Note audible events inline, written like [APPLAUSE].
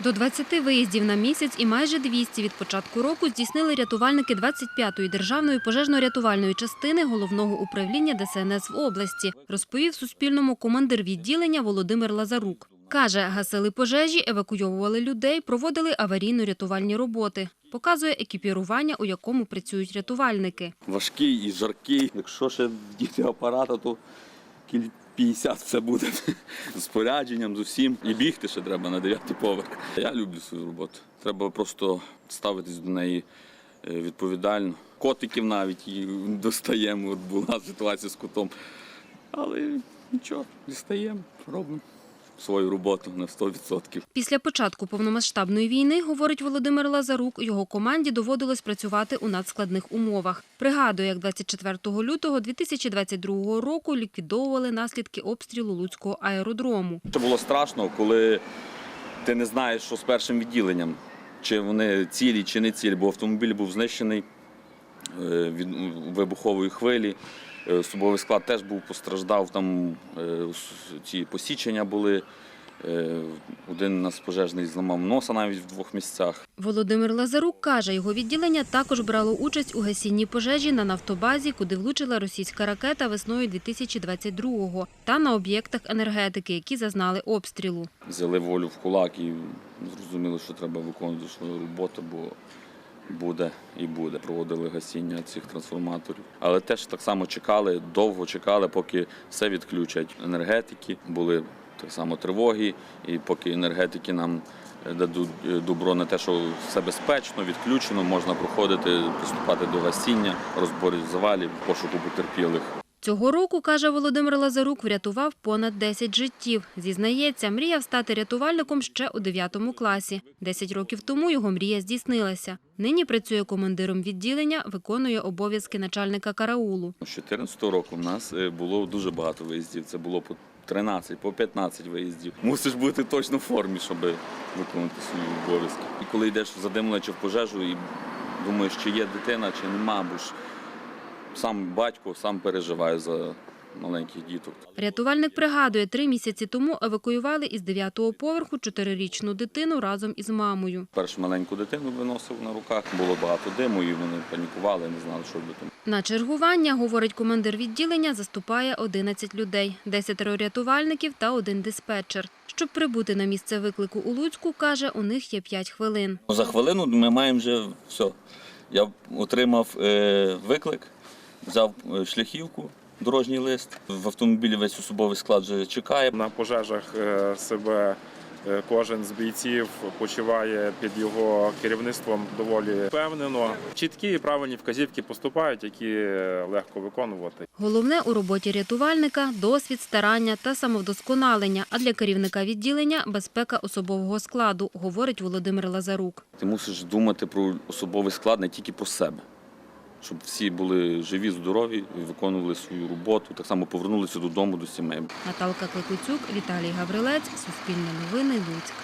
До 20 виїздів на місяць і майже 200 від початку року здійснили рятувальники 25-ї державної пожежно-рятувальної частини головного управління ДСНС в області, розповів Суспільному командир відділення Володимир Лазарук. Каже, гасили пожежі, евакуйовували людей, проводили аварійно-рятувальні роботи. Показує екіпірування, у якому працюють рятувальники. важкий і жаркий. Якщо ще вдіти апарата, то кіль 50 все буде [LAUGHS] з порядженням, з усім. І бігти ще треба на дев'ятий поверх. Я люблю свою роботу. Треба просто ставитись до неї е, відповідально. Котиків навіть і достаємо. От була ситуація з котом. Але нічого, дістаємо, робимо свою роботу на 100%. Після початку повномасштабної війни, говорить Володимир Лазарук, його команді доводилось працювати у надскладних умовах. Пригадує, як 24 лютого 2022 року ліквідовували наслідки обстрілу Луцького аеродрому. Це було страшно, коли ти не знаєш, що з першим відділенням, чи вони цілі, чи не цілі, бо автомобіль був знищений е, від вибухової хвилі. Е, Особовий склад теж був постраждав, там е, ці посічення були. Е, Один нас пожежний зламав носа навіть в двох місцях. Володимир Лазарук каже, його відділення також брало участь у гасінні пожежі на нафтобазі, куди влучила російська ракета весною 2022-го, та на об'єктах енергетики, які зазнали обстрілу. Взяли волю в кулак і зрозуміли, що треба виконувати свою роботу, бо буде і буде. Проводили гасіння цих трансформаторів. Але теж так само чекали, довго чекали, поки все відключать. Енергетики були так само тривоги, і поки енергетики нам дадуть е, добро на те, що все безпечно, відключено, можна проходити, приступати до гасіння, розборів завалів, пошуку потерпілих. Цього року, каже Володимир Лазарук, врятував понад 10 життів. Зізнається, мріяв стати рятувальником ще у 9 класі. 10 років тому його мрія здійснилася. Нині працює командиром відділення, виконує обов'язки начальника караулу. З 2014 року в нас е, було дуже багато виїздів. Це було по 13, по 15 виїздів. Мусиш бути точно в формі, щоб виконати свої обов'язки. І коли йдеш в задимлення чи в пожежу і думаєш, чи є дитина, чи нема, бо ж сам батько сам переживає за маленьких діток. Рятувальник пригадує, три місяці тому евакуювали із 9-го поверху чотирирічну дитину разом із мамою. Першу маленьку дитину виносив на руках, було багато диму, і вони панікували, не знали, що робити. На чергування, говорить командир відділення, заступає 11 людей, 10 рятувальників та один диспетчер. Щоб прибути на місце виклику у Луцьку, каже, у них є 5 хвилин. За хвилину ми маємо вже все. Я отримав е, виклик, взяв е, шляхівку, дорожній лист. В автомобілі весь особовий склад вже чекає. На пожежах е, себе е, кожен з бійців почуває під його керівництвом доволі впевнено. Чіткі і правильні вказівки поступають, які легко виконувати. Головне у роботі рятувальника – досвід, старання та самовдосконалення, а для керівника відділення – безпека особового складу, говорить Володимир Лазарук. Ти мусиш думати про особовий склад не тільки про себе, щоб всі були живі, здорові і виконували свою роботу, так само повернулися додому до сімей. Наталка Кликуцюк, Віталій Гаврилець, Суспільне новини, Луцьк.